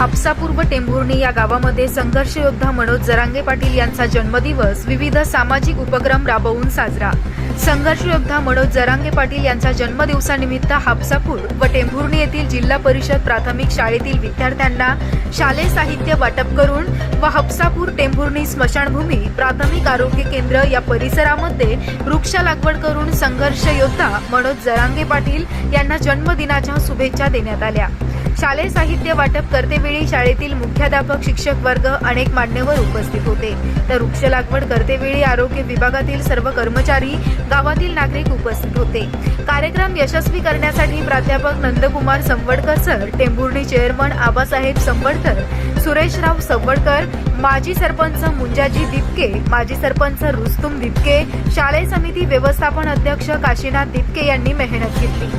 हापसापूर व टेंभुर्णी या गावामध्ये संघर्ष योद्धा मनोज जरांगे पाटील यांचा जन्मदिवस विविध सामाजिक उपक्रम राबवून साजरा. संघर्ष योद्धा मनोज जरांगे पाटील यांच्या जन्मदिवसानिमित्त हापसापूर व टेंभुर्णी येथील जिल्हा परिषद प्राथमिक शाळेतील विद्यार्थ्यांना शालेय साहित्य वाटप करून व हापसापूर टेंभुर्णी स्मशानभूमी प्राथमिक आरोग्य केंद्र या परिसरामध्ये वृक्ष लागवड करून संघर्ष योद्धा मनोज जरांगे पाटील यांना जन्मदिनाच्या शुभेच्छा देण्यात आल्या. शालेय साहित्य वाटप करतेवेळी शाळेतील मुख्याध्यापक शिक्षक वर्ग अनेक मान्यवर उपस्थित होते. तर वृक्ष लागवड करतेवेळी आरोग्य विभागातील सर्व कर्मचारी गावातील नागरिक उपस्थित होते. कार्यक्रम यशस्वी करण्यासाठी प्राध्यापक नंदकुमार संवडकर सर टेंभुर्णी चेअरमन आबासाहेब संवडकर सुरेशराव संवडकर माजी सरपंच मुंजाजी दिपके माजी सरपंच रुस्तुम दिपके शालेय समिती व्यवस्थापन अध्यक्ष काशीनाथ दिपके यांनी मेहनत घेतली.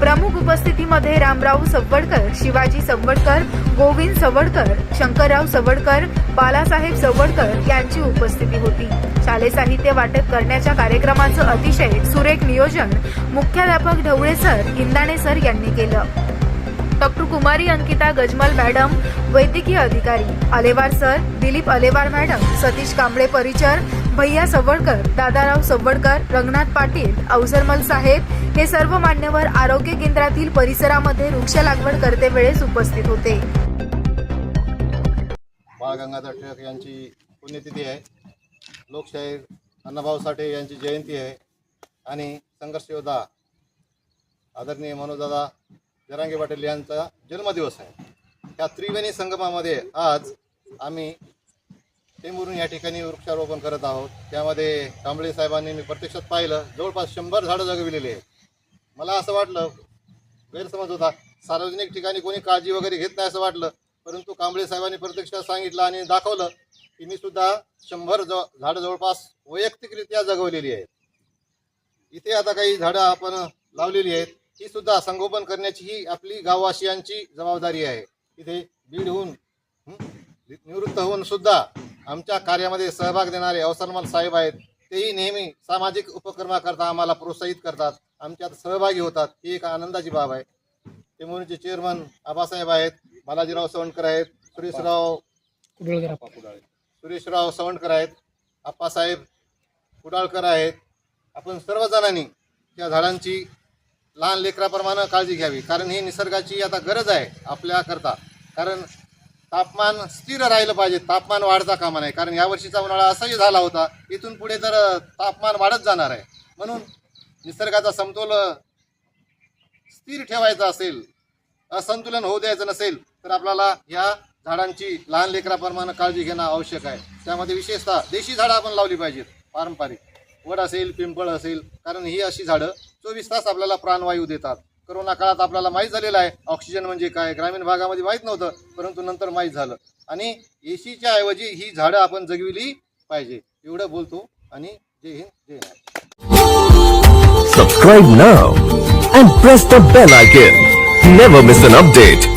प्रमुख उपस्थितीमध्ये रामराव सव्वडकर शिवाजी सवडकर गोविंद सवडकर शंकरराव सवडकर बालासाहेब सवडकर यांची उपस्थिती होती. शालेय साहित्य वाटप करण्याच्या कार्यक्रमाचं अतिशय सुरेख नियोजन मुख्याध्यापक ढवळे सर हिंदाणे सर यांनी केलं. डॉक्टर कुमारी अंकिता गजमल मॅडम वैद्यकीय अधिकारी अलेवार सर दिलीप अलेवार मॅडम सतीश कांबळे परिचर भैया सवडकर दादाराव सवडकर रंगनाथ पाटील अवसरमल साहेब हे सर्व मान्यवर आरोग्य केंद्रातील परिसरामध्ये वृक्ष लागवड करते वेळेस उपस्थित होते. बाळ गंगाधर टिळक यांची पुण्यतिथी आहे. लोकशाहीर अण्णाभाऊ साठे यांची जयंती आहे. आणि संघर्ष योद्धा आदरणीय मनोजदादा जरांगे पाटील यांचा जन्मदिवस आहे. त्या त्रिवेणी संगमामध्ये आज आम्ही टेंभुरून या ठिकाणी वृक्षारोपण करत आहोत. त्यामध्ये कांबळे साहेबांनी मी प्रत्यक्षात पाहिलं जवळपास शंभर झाडं जगविलेली आहेत. मला असं वाटलं गैरसमज होता. सार्वजनिक ठिकाणी कोणी काळजी वगैरे घेत नाही असं वाटलं. परंतु कांबळे साहेबांनी प्रत्यक्षात सांगितलं आणि दाखवलं की मी सुद्धा शंभर ज झाडं जवळपास वैयक्तिकरित्या जगवलेली आहेत. इथे आता काही झाडं आपण लावलेली आहेत. ही सुद्धा संगोपन करण्याची ही आपली गाववासियांची जबाबदारी आहे. इथे बीड होऊन निवृत्त होऊन सुद्धा आमच्या कार्यामध्ये सहभाग देणारे अवसरमल साहेब आहेत. तेही नेहमी सामाजिक उपक्रमाकरता आम्हाला प्रोत्साहित करतात. आमच्यात सहभागी होतात. ही एक आनंदाची बाब आहे. टेंभुर्णीचे चेअरमन आबासाहेब आहेत. बालाजीराव सवंडकर आहेत. सुरेशराव सुरेशराव सवंडकर आहेत. आप्पासाहेब कुडाळकर आहेत. आपण सर्वजणांनी त्या झाडांची लहान लेकराप्रमाणे काळजी घ्यावी. कारण ही निसर्गाची आता गरज आहे आपल्याकरता. कारण तापमान स्थिर राहिलं पाहिजे. तापमान वाढता कामा नाही कारण यावर्षीचा उन्हाळा असाही झाला होता. इथून पुढे तर तापमान वाढत जाणार आहे. म्हणून निसर्गाचा समतोल स्थिर ठेवायचा असेल असंतुलन होऊ द्यायचं नसेल तर आपल्याला ह्या झाडांची लहान लेकराप्रमाणे काळजी घेणं आवश्यक आहे. त्यामध्ये विशेषतः देशी झाडं आपण लावली पाहिजेत. पारंपरिक. वड असेल पिंपळ असेल कारण ही अशी झाडं चोवीस तास आपल्याला प्राणवायू देतात. करोना काळात आपल्याला माहीत झालेलं आहे. ऑक्सिजन म्हणजे काय? ग्रामीण भागामध्ये माहीत नव्हतं परंतु नंतर माहीत झालं. आणि एसीच्या ऐवजी ही झाडं आपण जगविली पाहिजे. एवढं बोलतो आणि जय हिंद जय नाय Subscribe now and press the bell icon. Never miss an.